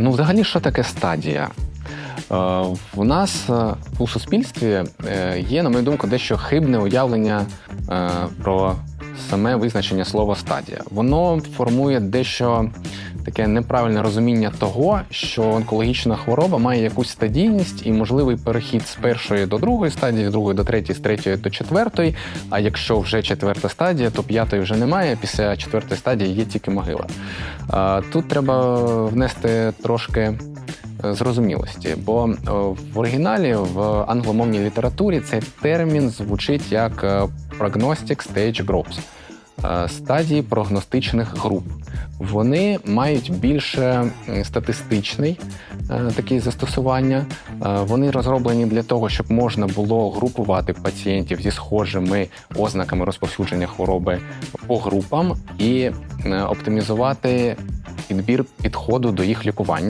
Ну, взагалі, що таке стадія? У В нас е, у суспільстві е, є, на мою думку, дещо хибне уявлення е, про саме визначення слова стадія. Воно формує дещо таке неправильне розуміння того, що онкологічна хвороба має якусь стадійність і можливий перехід з першої до другої стадії, з другої до третьої, з третьої до четвертої. А якщо вже четверта стадія, то п'ятої вже немає. Після четвертої стадії є тільки могила. Е, Тут треба внести трошки е, зрозумілості, бо е, в оригіналі в англомовній літературі цей термін звучить як е, prognostic stage groups е, стадії прогностичних груп. Вони мають більше статистичний е, такий застосування. Е, Вони розроблені для того, щоб можна було групувати пацієнтів зі схожими ознаками розповсюдження хвороби по групам і е, оптимізувати підбір підходу до їх лікування.